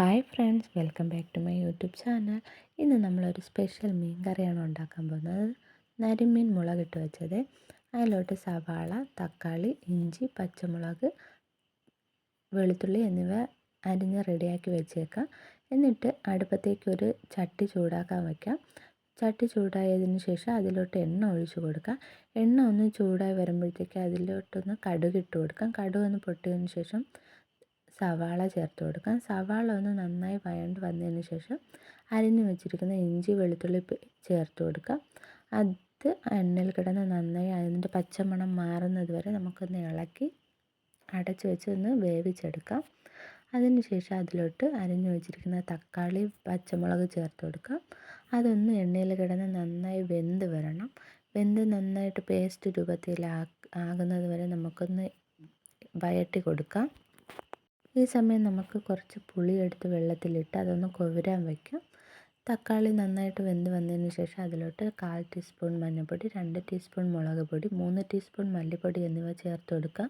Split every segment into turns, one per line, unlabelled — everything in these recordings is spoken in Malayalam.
Hi friends welcome back to my YouTube channel. ഇന്ന് നമ്മളൊരു സ്പെഷ്യൽ മീൻ കറിയാണ് ഉണ്ടാക്കാൻ പോകുന്നത്. നരിമീൻ മുളകിട്ട് വെച്ചത്. അതിലോട്ട് സവാള തക്കാളി ഇഞ്ചി പച്ചമുളക് വെളുത്തുള്ളി എന്നിവ അരിഞ്ഞ് റെഡിയാക്കി വെച്ചേക്കാം. എന്നിട്ട് അടുപ്പത്തേക്ക് ഒരു ചട്ടി ചൂടാക്കാൻ വയ്ക്കാം ചട്ടി ചൂടായതിന് ശേഷം അതിലോട്ട് എണ്ണ ഒഴിച്ചു കൊടുക്കാം. എണ്ണ ഒന്ന് ചൂടായി വരുമ്പോഴത്തേക്ക് അതിലോട്ടൊന്ന് കടുക് കൊടുക്കാം. കടുക് ഒന്ന് പൊട്ടിയതിന് ശേഷം സവാള ചേർത്ത് കൊടുക്കാം. സവാള ഒന്ന് നന്നായി വഴണ്ട് വന്നതിന് ശേഷം അരിഞ്ഞു വെച്ചിരിക്കുന്ന ഇഞ്ചി വെളുത്തുള്ളി ചേർത്ത് കൊടുക്കാം. അത് എണ്ണയിൽ കിടന്ന് നന്നായി അതിന്റെ പച്ചമണം മാറുന്നത് വരെ നമുക്കൊന്ന് ഇളക്കി അടച്ചു വെച്ച് ഒന്ന് വേവിച്ചെടുക്കാം. അതിനുശേഷം അതിലോട്ട് അരിഞ്ഞു വെച്ചിരിക്കുന്ന തക്കാളി പച്ചമുളക് ചേർത്ത് കൊടുക്കാം. അതൊന്ന് എണ്ണയിൽ കിടന്ന് നന്നായി വെന്ത് വരണം. വെന്ത് നന്നായിട്ട് പേസ്റ്റ് രൂപത്തിൽ ആകുന്നത് വരെ നമുക്കൊന്ന് വയറ്റി കൊടുക്കാം. ഈ സമയം നമുക്ക് കുറച്ച് പുളി എടുത്ത് വെള്ളത്തിലിട്ട് അതൊന്ന് കുതിരാൻ വയ്ക്കാം തക്കാളി നന്നായിട്ട് വെന്ത് വന്നതിന് ശേഷം അതിലോട്ട് കാൽ ടീസ്പൂൺ മഞ്ഞൾപ്പൊടി രണ്ട് ടീസ്പൂൺ മുളക് പൊടി മൂന്ന് ടീസ്പൂൺ മല്ലിപ്പൊടി എന്നിവ ചേർത്ത് കൊടുക്കുക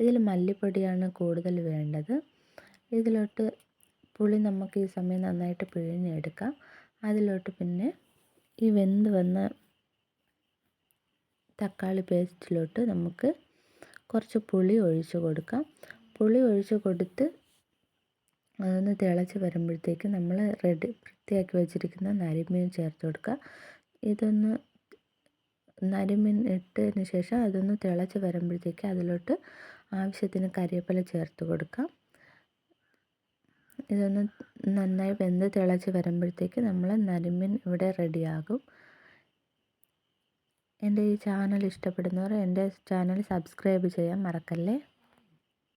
ഇതിൽ മല്ലിപ്പൊടിയാണ് കൂടുതൽ വേണ്ടത്. ഇതിലോട്ട് പുളി നമുക്ക് ഈ സമയം നന്നായിട്ട് പിഴിഞ്ഞെടുക്കാം. അതിലോട്ട് പിന്നെ ഈ വെന്ത് വന്ന തക്കാളി പേസ്റ്റിലോട്ട് നമുക്ക് കുറച്ച് പുളി ഒഴിച്ചു കൊടുക്കാം. പുളി ഒഴിച്ച് കൊടുത്ത് അതൊന്ന് തിളച്ച് വരുമ്പോഴത്തേക്ക് നമ്മൾ റെഡി വൃത്തിയാക്കി വെച്ചിരിക്കുന്ന നരിമീൻ ചേർത്ത് കൊടുക്കുക. ഇതൊന്ന് നരിമീൻ ഇട്ടതിന് ശേഷം അതൊന്ന് തിളച്ച് വരുമ്പോഴത്തേക്ക് അതിലോട്ട് ആവശ്യത്തിന് കറിവേപ്പില ചേർത്ത് കൊടുക്കാം ഇതൊന്ന് നന്നായി വെന്ത് തിളച്ച് വരുമ്പോഴത്തേക്ക് നമ്മൾ നരിമീൻ ഇവിടെ റെഡിയാകും. എന്റെ ഈ ചാനൽ ഇഷ്ടപ്പെടുന്നവർ എന്റെ ചാനൽ സബ്സ്ക്രൈബ് ചെയ്യാൻ മറക്കല്ലേ?